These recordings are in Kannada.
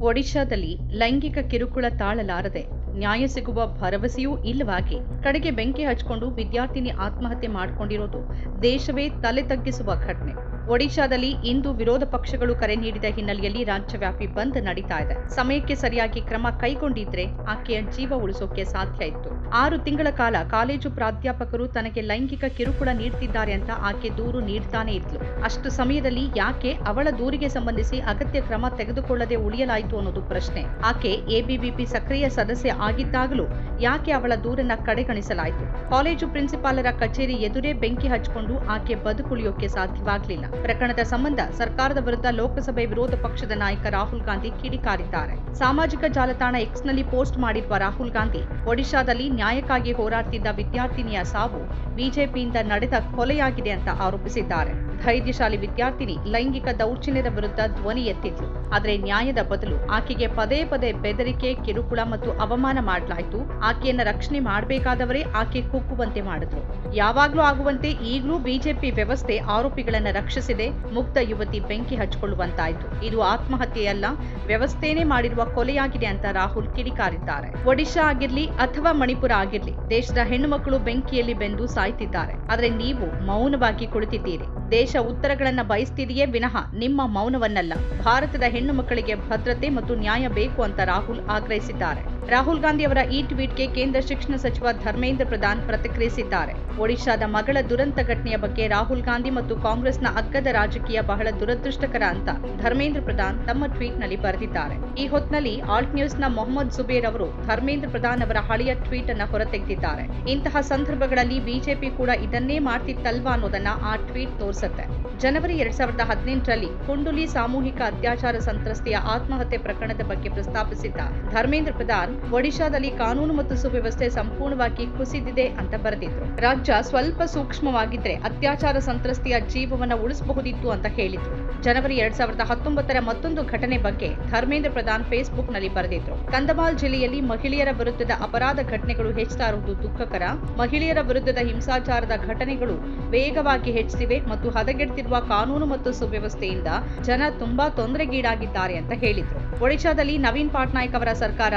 ಒಡಿಶಾದಲ್ಲಿ ಲೈಂಗಿಕ ಕಿರುಕುಳ ತಾಳಲಾರದೆ ನ್ಯಾಯ ಸಿಗುವ ಭರವಸೆಯೂ ಇಲ್ಲವಾಗಿ ಕಡೆಗೆ ಬೆಂಕಿ ಹಚ್ಕೊಂಡು ವಿದ್ಯಾರ್ಥಿನಿ ಆತ್ಮಹತ್ಯೆ ಮಾಡಿಕೊಂಡಿರೋದು ದೇಶವೇ ತಲೆ ತಗ್ಗಿಸುವ ಘಟನೆ. ಒಡಿಶಾದಲ್ಲಿ ಇಂದು ವಿರೋಧ ಪಕ್ಷಗಳು ಕರೆ ನೀಡಿದ ಹಿನ್ನೆಲೆಯಲ್ಲಿ ರಾಜ್ಯವ್ಯಾಪಿ ಬಂದ್ ನಡೀತಾ ಇದೆ. ಸಮಯಕ್ಕೆ ಸರಿಯಾಗಿ ಕ್ರಮ ಕೈಗೊಂಡಿದ್ರೆ ಆಕೆಯ ಜೀವ ಉಳಿಸೋಕೆ ಸಾಧ್ಯ ಇತ್ತು. ಆರು ತಿಂಗಳ ಕಾಲ ಕಾಲೇಜು ಪ್ರಾಧ್ಯಾಪಕರು ತನಗೆ ಲೈಂಗಿಕ ಕಿರುಕುಳ ನೀಡ್ತಿದ್ದಾರೆ ಅಂತ ಆಕೆ ದೂರು ನೀಡ್ತಾನೆ ಇದ್ಲು. ಅಷ್ಟು ಸಮಯದಲ್ಲಿ ಯಾಕೆ ಅವಳ ದೂರಿಗೆ ಸಂಬಂಧಿಸಿ ಅಗತ್ಯ ಕ್ರಮ ತೆಗೆದುಕೊಳ್ಳದೆ ಉಳಿಯಲಾಯಿತು ಅನ್ನೋದು ಪ್ರಶ್ನೆ. ಆಕೆ ಎಬಿಬಿಪಿ ಸಕ್ರಿಯ ಸದಸ್ಯ ಆಗಿದ್ದಾಗಲೂ ಯಾಕೆ ಅವಳ ದೂರನ್ನ ಕಡೆಗಣಿಸಲಾಯಿತು? ಕಾಲೇಜು ಪ್ರಿನ್ಸಿಪಾಲರ ಕಚೇರಿ ಎದುರೇ ಬೆಂಕಿ ಹಚ್ಚಿಕೊಂಡು ಆಕೆ ಬದುಕುಳಿಯೋಕೆ ಸಾಧ್ಯವಾಗಲಿಲ್ಲ. ಪ್ರಕರಣದ ಸಂಬಂಧ ಸರ್ಕಾರದ ವಿರುದ್ಧ ಲೋಕಸಭೆ ವಿರೋಧ ಪಕ್ಷದ ನಾಯಕ ರಾಹುಲ್ ಗಾಂಧಿ ಕಿಡಿಕಾರಿದ್ದಾರೆ. ಸಾಮಾಜಿಕ ಜಾಲತಾಣ ಎಕ್ಸ್ನಲ್ಲಿ ಪೋಸ್ಟ್ ಮಾಡಿರುವ ರಾಹುಲ್ ಗಾಂಧಿ ಒಡಿಶಾದಲ್ಲಿ ನ್ಯಾಯಕ್ಕಾಗಿ ಹೋರಾಡ್ತಿದ್ದ ವಿದ್ಯಾರ್ಥಿನಿಯ ಸಾವು ಬಿಜೆಪಿಯಿಂದ ನಡೆದ ಕೊಲೆಯಾಗಿದೆ ಅಂತ ಆರೋಪಿಸಿದ್ದಾರೆ. ಧೈರ್ಯಶಾಲಿ ವಿದ್ಯಾರ್ಥಿನಿ ಲೈಂಗಿಕ ದೌರ್ಜನ್ಯದ ವಿರುದ್ಧ ಧ್ವನಿ ಎತ್ತಿದ್ಲು. ಆದರೆ ನ್ಯಾಯದ ಬದಲು ಆಕೆಗೆ ಪದೇ ಪದೇ ಬೆದರಿಕೆ, ಕಿರುಕುಳ ಮತ್ತು ಅವಮಾನ ಮಾಡಲಾಯಿತು. ಆಕೆಯನ್ನ ರಕ್ಷಣೆ ಮಾಡಬೇಕಾದವರೇ ಆಕೆ ಕುಕ್ಕುವಂತೆ ಮಾಡಿದ್ರು. ಯಾವಾಗ್ಲೂ ಆಗುವಂತೆ ಈಗಲೂ ಬಿಜೆಪಿ ವ್ಯವಸ್ಥೆ ಆರೋಪಿಗಳನ್ನ ರಕ್ಷಿಸಿದೆ. ಮುಕ್ತ ಯುವತಿ ಬೆಂಕಿ ಹಚ್ಚಿಕೊಳ್ಳುವಂತಾಯಿತು. ಇದು ಆತ್ಮಹತ್ಯೆಯಲ್ಲ, ವ್ಯವಸ್ಥೆನೇ ಮಾಡಿರುವ ಕೊಲೆಯಾಗಿದೆ ಅಂತ ರಾಹುಲ್ ಕಿಡಿಕಾರಿದ್ದಾರೆ. ಒಡಿಶಾ ಆಗಿರ್ಲಿ ಅಥವಾ ಮಣಿಪುರ ಆಗಿರ್ಲಿ, ದೇಶದ ಹೆಣ್ಣುಮಕ್ಕಳು ಬೆಂಕಿಯಲ್ಲಿ ಬೆಂದು ಸಾಯ್ತಿದ್ದಾರೆ. ಆದರೆ ನೀವು ಮೌನವಾಗಿ ಕುಳಿತಿದ್ದೀರಿ. ದೇಶ ಉತ್ತರಗಳನ್ನು ಬಯಸ್ತಿದೆಯೇ ವಿನಃ ನಿಮ್ಮ ಮೌನವನ್ನಲ್ಲ. ಭಾರತದ ಹೆಣ್ಣು ಮಕ್ಕಳಿಗೆ ಭದ್ರತೆ ಮತ್ತು ನ್ಯಾಯ ಬೇಕು ಅಂತ ರಾಹುಲ್ ಆಗ್ರಹಿಸಿದ್ದಾರೆ. ರಾಹುಲ್ ಗಾಂಧಿ ಅವರ ಈ ಟ್ವೀಟ್ಗೆ ಕೇಂದ್ರ ಶಿಕ್ಷಣ ಸಚಿವ ಧರ್ಮೇಂದ್ರ ಪ್ರಧಾನ್ ಪ್ರತಿಕ್ರಿಯಿಸಿದ್ದಾರೆ. ಒಡಿಶಾದ ಮಗಳ ದುರಂತ ಘಟನೆಯ ಬಗ್ಗೆ ರಾಹುಲ್ ಗಾಂಧಿ ಮತ್ತು ಕಾಂಗ್ರೆಸ್ನ ಅಗ್ಗದ ರಾಜಕೀಯ ಬಹಳ ದುರದೃಷ್ಟಕರ ಅಂತ ಧರ್ಮೇಂದ್ರ ಪ್ರಧಾನ್ ತಮ್ಮ ಟ್ವೀಟ್ನಲ್ಲಿ ಬರೆದಿದ್ದಾರೆ. ಈ ಹೊತ್ತಿನಲ್ಲಿ ಆಲ್ಟ್ ನ್ಯೂಸ್ನ ಮೊಹಮ್ಮದ್ ಜುಬೇರ್ ಅವರು ಧರ್ಮೇಂದ್ರ ಪ್ರಧಾನ್ ಅವರ ಹಳೆಯ ಟ್ವೀಟ್ ಅನ್ನು ಹೊರತೆಗೆದಿದ್ದಾರೆ. ಇಂತಹ ಸಂದರ್ಭಗಳಲ್ಲಿ ಬಿಜೆಪಿ ಕೂಡ ಇದನ್ನೇ ಮಾಡ್ತಿತ್ತಲ್ವಾ ಅನ್ನೋದನ್ನ ಆ ಟ್ವೀಟ್ ತೋರಿಸುತ್ತೆ. ಜನವರಿ ಎರಡ್ ಸಾವಿರದ ಹದಿನೆಂಟರಲ್ಲಿ ಕುಂಡುಲಿ ಸಾಮೂಹಿಕ ಅತ್ಯಾಚಾರ ಸಂತ್ರಸ್ತೆಯ ಆತ್ಮಹತ್ಯೆ ಪ್ರಕರಣದ ಬಗ್ಗೆ ಪ್ರಸ್ತಾಪಿಸಿದ್ದ ಧರ್ಮೇಂದ್ರ ಪ್ರಧಾನ್ ಒಡಿಶಾದಲ್ಲಿ ಕಾನೂನು ಮತ್ತು ಸುವ್ಯವಸ್ಥೆ ಸಂಪೂರ್ಣವಾಗಿ ಕುಸಿದಿದೆ ಅಂತ ಬರೆದಿದ್ರು. ರಾಜ್ಯ ಸ್ವಲ್ಪ ಸೂಕ್ಷ್ಮವಾಗಿದ್ರೆ ಅತ್ಯಾಚಾರ ಸಂತ್ರಸ್ತೆಯ ಜೀವವನ್ನ ಉಳಿಸಬಹುದಿತ್ತು ಅಂತ ಹೇಳಿದ್ರು. ಜನವರಿ ಎರಡ್ ಸಾವಿರದ ಹತ್ತೊಂಬತ್ತರ ಮತ್ತೊಂದು ಘಟನೆ ಬಗ್ಗೆ ಧರ್ಮೇಂದ್ರ ಪ್ರಧಾನ್ ಫೇಸ್ಬುಕ್ನಲ್ಲಿ ಬರೆದಿದ್ರು. ಕಂದಮಾಲ್ ಜಿಲ್ಲೆಯಲ್ಲಿ ಮಹಿಳೆಯರ ವಿರುದ್ಧದ ಅಪರಾಧ ಘಟನೆಗಳು ಹೆಚ್ಚುತ್ತಾ ಇರುವುದು ದುಃಖಕರ. ಮಹಿಳೆಯರ ವಿರುದ್ಧದ ಹಿಂಸಾಚಾರದ ಘಟನೆಗಳು ವೇಗವಾಗಿ ಹೆಚ್ಚಿವೆ ಮತ್ತು ಹದಗೆಡ್ತಿರುವ ಕಾನೂನು ಮತ್ತು ಸುವ್ಯವಸ್ಥೆಯಿಂದ ಜನ ತುಂಬಾ ತೊಂದರೆಗೀಡಾಗಿದ್ದಾರೆ ಅಂತ ಹೇಳಿದ್ರು. ಒಡಿಶಾದಲ್ಲಿ ನವೀನ್ ಪಟ್ನಾಯಕ್ ಅವರ ಸರ್ಕಾರ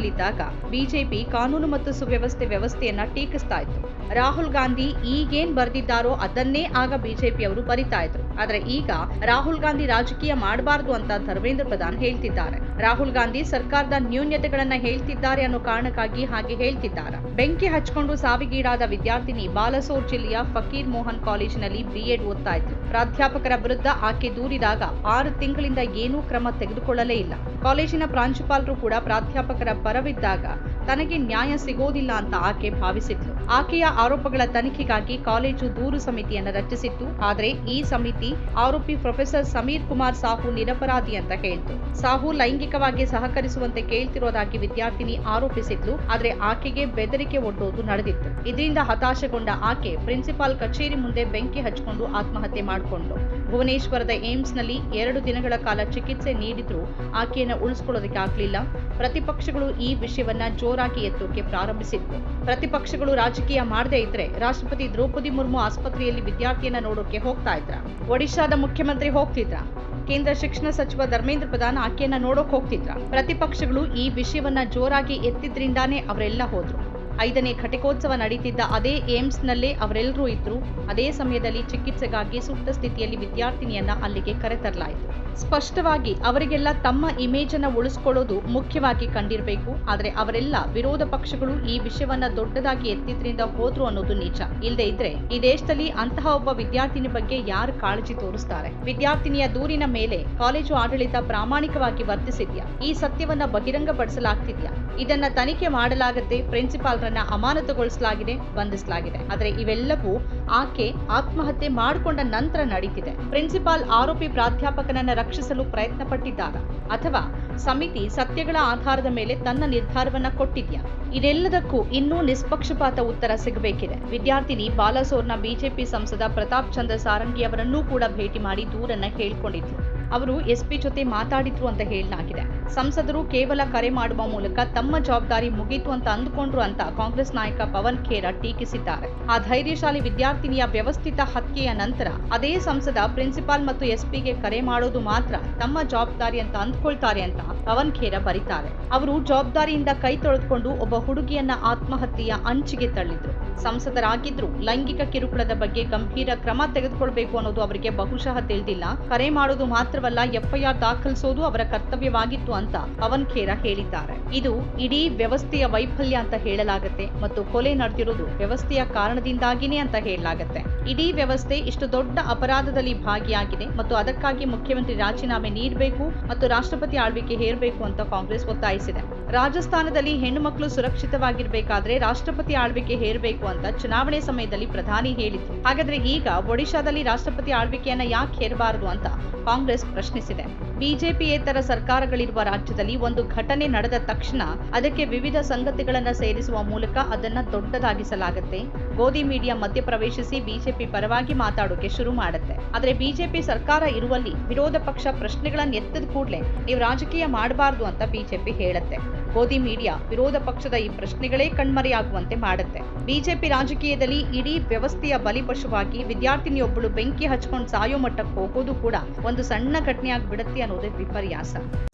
ಅಧಿಕಾರದಲ್ಲಿದ್ದಾಗ ಬಿಜೆಪಿ ಕಾನೂನು ಮತ್ತು ಸುವ್ಯವಸ್ಥೆ ವ್ಯವಸ್ಥೆಯನ್ನ ಟೀಕಿಸ್ತಾ ಇತ್ತು. ರಾಹುಲ್ ಗಾಂಧಿ ಈಗೇನ್ ಬರೆದಿದ್ದಾರೋ ಅದನ್ನೇ ಆಗ ಬಿಜೆಪಿ ಅವರು ಬರಿತಾ ಇದ್ರು. ಆದ್ರೆ ಈಗ ರಾಹುಲ್ ಗಾಂಧಿ ರಾಜಕೀಯ ಮಾಡಬಾರದು ಅಂತ ಧರ್ಮೇಂದ್ರ ಪ್ರಧಾನ್ ಹೇಳ್ತಿದ್ದಾರೆ. ರಾಹುಲ್ ಗಾಂಧಿ ಸರ್ಕಾರದ ನ್ಯೂನ್ಯತೆಗಳನ್ನ ಹೇಳ್ತಿದ್ದಾರೆ ಅನ್ನೋ ಕಾರಣಕ್ಕಾಗಿ ಹಾಗೆ ಹೇಳ್ತಿದ್ದಾರೆ. ಬೆಂಕಿ ಹಚ್ಕೊಂಡು ಸಾವಿಗೀಡಾದ ವಿದ್ಯಾರ್ಥಿನಿ ಬಾಲಸೋರ್ ಜಿಲ್ಲೆಯ ಫಕೀರ್ ಮೋಹನ್ ಕಾಲೇಜಿನಲ್ಲಿ ಬಿಎಡ್ ಓದ್ತಾ ಇದ್ರು. ಪ್ರಾಧ್ಯಾಪಕರ ವಿರುದ್ಧ ಆಕೆ ದೂರಿದಾಗ ಆರು ತಿಂಗಳಿಂದ ಏನೂ ಕ್ರಮ ತೆಗೆದುಕೊಳ್ಳಲೇ ಇಲ್ಲ. ಕಾಲೇಜಿನ ಪ್ರಾಂಶುಪಾಲರು ಕೂಡ ಪ್ರಾಧ್ಯಾಪಕರ ಪರವಿದ್ದಾಗ ತನಗೆ ನ್ಯಾಯ ಸಿಗೋದಿಲ್ಲ ಅಂತ ಆಕೆ ಭಾವಿಸಿದ್ಲು. ಆಕೆಯ ಆರೋಪಗಳ ತನಿಖೆಗಾಗಿ ಕಾಲೇಜು ದೂರು ಸಮಿತಿಯನ್ನು ರಚಿಸಿತ್ತು. ಆದರೆ ಈ ಸಮಿತಿ ಆರೋಪಿ ಪ್ರೊಫೆಸರ್ ಸಮೀರ್ ಕುಮಾರ್ ಸಾಹು ನಿರಪರಾಧಿ ಅಂತ ಹೇಳಿತು. ಸಾಹು ಲೈಂಗಿಕವಾಗಿ ಸಹಕರಿಸುವಂತೆ ಕೇಳ್ತಿರೋದಾಗಿ ವಿದ್ಯಾರ್ಥಿನಿ ಆರೋಪಿಸಿದ್ಲು. ಆದರೆ ಆಕೆಗೆ ಬೆದರಿಕೆ ಒಡ್ಡೋದು ನಡೆದಿತ್ತು. ಇದರಿಂದ ಹತಾಶಗೊಂಡ ಆಕೆ ಪ್ರಿನ್ಸಿಪಾಲ್ ಕಚೇರಿ ಮುಂದೆ ಬೆಂಕಿ ಹಚ್ಚಿಕೊಂಡು ಆತ್ಮಹತ್ಯೆ ಮಾಡಿಕೊಂಡು ಭುವನೇಶ್ವರದ ಏಮ್ಸ್ನಲ್ಲಿ ಎರಡು ದಿನಗಳ ಕಾಲ ಚಿಕಿತ್ಸೆ ನೀಡಿದ್ರೂ ಆಕೆಯನ್ನು ಉಳಿಸ್ಕೊಳ್ಳೋದಕ್ಕೆ ಆಗಲಿಲ್ಲ. ಪ್ರತಿಪಕ್ಷಗಳು ಈ ವಿಷಯವನ್ನ ಜೋರಾಗಿ ಎತ್ತೋಕೆ ಪ್ರಾರಂಭಿಸಿದ್ವು. ಪ್ರತಿಪಕ್ಷಗಳು ರಾಜಕೀಯ ಮಾಡದೇ ಇದ್ರೆ ರಾಷ್ಟ್ರಪತಿ ದ್ರೌಪದಿ ಮುರ್ಮು ಆಸ್ಪತ್ರೆಯಲ್ಲಿ ವಿದ್ಯಾರ್ಥಿಯನ್ನ ನೋಡೋಕೆ ಹೋಗ್ತಾ ಇದ್ರ. ಒಡಿಶಾದ ಮುಖ್ಯಮಂತ್ರಿ ಹೋಗ್ತಿದ್ರ. ಕೇಂದ್ರ ಶಿಕ್ಷಣ ಸಚಿವ ಧರ್ಮೇಂದ್ರ ಪ್ರಧಾನ್ ಆಕೆಯನ್ನ ನೋಡೋಕ್ ಹೋಗ್ತಿದ್ರ. ಪ್ರತಿಪಕ್ಷಗಳು ಈ ವಿಷಯವನ್ನ ಜೋರಾಗಿ ಎತ್ತಿದ್ರಿಂದಾನೇ ಅವರೆಲ್ಲ ಹೋದ್ರು. ಐದನೇ ಘಟಿಕೋತ್ಸವ ನಡೀತಿದ್ದ ಅದೇ ಏಮ್ಸ್ನಲ್ಲೇ ಅವರೆಲ್ಲರೂ ಇದ್ರು. ಅದೇ ಸಮಯದಲ್ಲಿ ಚಿಕಿತ್ಸೆಗಾಗಿ ಸೂಕ್ತ ಸ್ಥಿತಿಯಲ್ಲಿ ವಿದ್ಯಾರ್ಥಿನಿಯನ್ನ ಅಲ್ಲಿಗೆ ಕರೆತರಲಾಯಿತು. ಸ್ಪಷ್ಟವಾಗಿ ಅವರಿಗೆಲ್ಲ ತಮ್ಮ ಇಮೇಜ್ ಅನ್ನ ಉಳಿಸ್ಕೊಳ್ಳೋದು ಮುಖ್ಯವಾಗಿ ಕಂಡಿರಬೇಕು. ಆದರೆ ಅವರೆಲ್ಲ ವಿರೋಧ ಪಕ್ಷಗಳು ಈ ವಿಷಯವನ್ನ ದೊಡ್ಡದಾಗಿ ಎತ್ತಿದ್ರಿಂದ ಹೋದ್ರು ಅನ್ನೋದು ನಿಜ ಇಲ್ಲದೆ ಇದ್ರೆ ಈ ದೇಶದಲ್ಲಿ ಅಂತಹ ಒಬ್ಬ ವಿದ್ಯಾರ್ಥಿನಿ ಬಗ್ಗೆ ಯಾರು ಕಾಳಜಿ ತೋರಿಸ್ತಾರೆ? ವಿದ್ಯಾರ್ಥಿನಿಯ ದೂರಿನ ಮೇಲೆ ಕಾಲೇಜು ಆಡಳಿತ ಪ್ರಾಮಾಣಿಕವಾಗಿ ವರ್ತಿಸಿದ್ಯಾ? ಈ ಸತ್ಯವನ್ನ ಬಹಿರಂಗಪಡಿಸಲಾಗ್ತಿದ್ಯಾ? ಇದನ್ನ ತನಿಖೆ ಮಾಡಲಾಗದೆ ಪ್ರಿನ್ಸಿಪಾಲ್ರನ್ನ ಅಮಾನತುಗೊಳಿಸಲಾಗಿದೆ, ಬಂಧಿಸಲಾಗಿದೆ. ಆದರೆ ಇವೆಲ್ಲವೂ ಆಕೆ ಆತ್ಮಹತ್ಯೆ ಮಾಡಿಕೊಂಡ ನಂತರ ನಡೀತಿದೆ. ಪ್ರಿನ್ಸಿಪಾಲ್ ಆರೋಪಿ ಪ್ರಾಧ್ಯಾಪಕನನ್ನ ರಕ್ಷಿಸಲು ಪ್ರಯತ್ನ ಪಟ್ಟಿದ್ದಾಗ ಅಥವಾ ಸಮಿತಿ ಸತ್ಯಗಳ ಆಧಾರದ ಮೇಲೆ ತನ್ನ ನಿರ್ಧಾರವನ್ನ ಕೊಟ್ಟಿದ್ಯಾ? ಇದೆಲ್ಲದಕ್ಕೂ ಇನ್ನೂ ನಿಷ್ಪಕ್ಷಪಾತ ಉತ್ತರ ಸಿಗಬೇಕಿದೆ. ವಿದ್ಯಾರ್ಥಿನಿ ಬಾಲಸೋರ್ನ ಬಿಜೆಪಿ ಸಂಸದ ಪ್ರತಾಪ್ ಚಂದ್ರ ಸಾರಂಗಿ ಅವರನ್ನೂ ಕೂಡ ಭೇಟಿ ಮಾಡಿ ದೂರನ್ನ ಹೇಳ್ಕೊಂಡಿದ್ರು. ಅವರು ಎಸ್ಪಿ ಜೊತೆ ಮಾತಾಡಿದ್ರು ಅಂತ ಹೇಳಲಾಗಿದೆ ಸಂಸದರು ಕೇವಲ ಕರೆ ಮಾಡುವ ಮೂಲಕ ತಮ್ಮ ಜವಾಬ್ದಾರಿ ಮುಗೀತು ಅಂತ ಅಂದುಕೊಂಡ್ರು ಅಂತ ಕಾಂಗ್ರೆಸ್ ನಾಯಕ ಪವನ್ ಖೇರ ಟೀಕಿಸಿದ್ದಾರೆ. ಆ ಧೈರ್ಯಶಾಲಿ ವಿದ್ಯಾರ್ಥಿನಿಯ ವ್ಯವಸ್ಥಿತ ಹತ್ಯೆಯ ನಂತರ ಅದೇ ಸಂಸದ, ಪ್ರಿನ್ಸಿಪಾಲ್ ಮತ್ತು ಎಸ್ಪಿಗೆ ಕರೆ ಮಾಡೋದು ಮಾತ್ರ ತಮ್ಮ ಜವಾಬ್ದಾರಿ ಅಂತ ಅಂದ್ಕೊಳ್ತಾರೆ ಅಂತ ಪವನ್ ಖೇರ ಬರೀತಾರೆ. ಅವರು ಜವಾಬ್ದಾರಿಯಿಂದ ಕೈ ತೊಳೆದುಕೊಂಡು ಒಬ್ಬ ಹುಡುಗಿಯನ್ನ ಆತ್ಮಹತ್ಯೆಯ ಅಂಚಿಗೆ ತಳ್ಳಿದ್ರು. ಸಂಸದರಾಗಿದ್ರು ಲೈಂಗಿಕ ಕಿರುಕುಳದ ಬಗ್ಗೆ ಗಂಭೀರ ಕ್ರಮ ತೆಗೆದುಕೊಳ್ಬೇಕು ಅನ್ನೋದು ಅವರಿಗೆ ಬಹುಶಃ ತಿಳಿದಿಲ್ಲ. ಕರೆ ಮಾಡೋದು ಮಾತ್ರವಲ್ಲ, ಎಫ್ಐಆರ್ ದಾಖಲಿಸೋದು ಅವರ ಕರ್ತವ್ಯವಾಗಿತ್ತು ಅಂತ ಪವನ್ ಖೇರ ಹೇಳಿದ್ದಾರೆ. ಇದು ಇಡೀ ವ್ಯವಸ್ಥೆಯ ವೈಫಲ್ಯ ಅಂತ ಹೇಳಲಾಗತ್ತೆ ಮತ್ತು ಕೊಲೆ ನಡೆದಿರೋದು ವ್ಯವಸ್ಥೆಯ ಕಾರಣದಿಂದಾಗಿನೇ ಅಂತ ಹೇಳಲಾಗತ್ತೆ. ಇಡೀ ವ್ಯವಸ್ಥೆ ಇಷ್ಟು ದೊಡ್ಡ ಅಪರಾಧದಲ್ಲಿ ಭಾಗಿಯಾಗಿದೆ ಮತ್ತು ಅದಕ್ಕಾಗಿ ಮುಖ್ಯಮಂತ್ರಿ ರಾಜೀನಾಮೆ ನೀಡಬೇಕು ಮತ್ತು ರಾಷ್ಟ್ರಪತಿ ಆಳ್ವಿಕೆ ಹೇರಬೇಕು ಅಂತ ಕಾಂಗ್ರೆಸ್ ಒತ್ತಾಯಿಸಿದೆ. ರಾಜಸ್ಥಾನದಲ್ಲಿ ಹೆಣ್ಣು ಮಕ್ಕಳು ಸುರಕ್ಷಿತವಾಗಿರ್ಬೇಕಾದ್ರೆ ರಾಷ್ಟ್ರಪತಿ ಆಳ್ವಿಕೆ ಹೇರಬೇಕು ಅಂತ ಚುನಾವಣೆ ಸಮಯದಲ್ಲಿ ಪ್ರಧಾನಿ ಹೇಳಿದ್ರು. ಹಾಗಾದ್ರೆ ಈಗ ಒಡಿಶಾದಲ್ಲಿ ರಾಷ್ಟ್ರಪತಿ ಆಳ್ವಿಕೆಯನ್ನ ಯಾಕೆ ಹೇರಬಾರದು ಅಂತ ಕಾಂಗ್ರೆಸ್ ಪ್ರಶ್ನಿಸಿದೆ. ಬಿಜೆಪಿಯೇತರ ಸರ್ಕಾರಗಳಿರುವ ರಾಜ್ಯದಲ್ಲಿ ಒಂದು ಘಟನೆ ನಡೆದ ತಕ್ಷಣ ಅದಕ್ಕೆ ವಿವಿಧ ಸಂಗತಿಗಳನ್ನ ಸೇರಿಸುವ ಮೂಲಕ ಅದನ್ನ ದೊಡ್ಡದಾಗಿಸಲಾಗುತ್ತೆ. ಗೋಧಿ ಮೀಡಿಯಾ ಮಧ್ಯಪ್ರವೇಶಿಸಿ ಬಿಜೆಪಿ ಪರವಾಗಿ ಮಾತಾಡೋಕೆ ಶುರು ಮಾಡುತ್ತೆ. ಆದ್ರೆ ಬಿಜೆಪಿ ಸರ್ಕಾರ ಇರುವಲ್ಲಿ ವಿರೋಧ ಪಕ್ಷ ಪ್ರಶ್ನೆಗಳನ್ನ ಎತ್ತದ ಕೂಡಲೇ ನೀವು ರಾಜಕೀಯ ಮಾಡಬಾರದು ಅಂತ ಬಿಜೆಪಿ ಹೇಳುತ್ತೆ. ಗೋಧಿ ಮೀಡಿಯಾ ವಿರೋಧ ಪಕ್ಷದ ಈ ಪ್ರಶ್ನೆಗಳೇ ಕಣ್ಮರೆಯಾಗುವಂತೆ ಮಾಡುತ್ತೆ. ಬಿಜೆಪಿ ರಾಜಕೀಯದಲ್ಲಿ ಇಡೀ ವ್ಯವಸ್ಥೆಯ ಬಲಿಪಶುವಾಗಿ ವಿದ್ಯಾರ್ಥಿನಿಯೊಬ್ಬಳು ಬೆಂಕಿ ಹಚ್ಕೊಂಡು ಸಾಯೋ ಮಟ್ಟಕ್ಕೆ ಹೋಗೋದು ಕೂಡ ಒಂದು ಸಣ್ಣ ಘಟನೆಯಾಗಿ ಬಿಡುತ್ತೆ ಅನ್ನೋದೇ ವಿಪರ್ಯಾಸ.